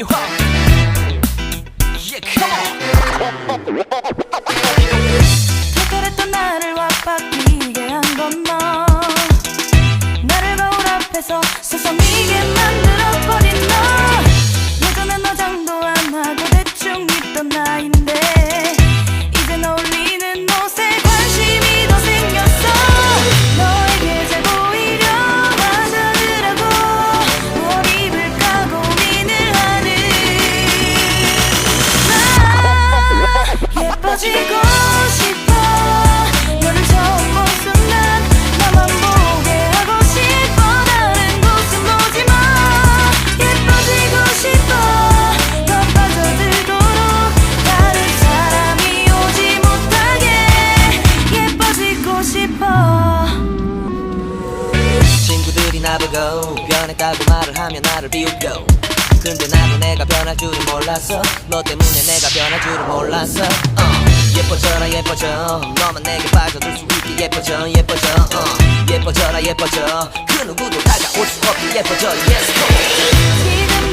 me hot. Yeah, 던 나를 와바뀌게 한 건 너. 나를 거울 앞에서 세상 이게 친구들이 나보고 변했다고 말을 하면 나를 비웃고 근데 나도 내가 변할 줄은 몰랐어. 너 때문에 내가 변할 줄은 몰랐어. uh, 예뻐져라 예뻐져. 너만 내게 빠져들 수 있게 예뻐져 예뻐져. uh, 예뻐져라 예뻐져. 그 누구도 다가올 수 없게 예뻐져. Yes go.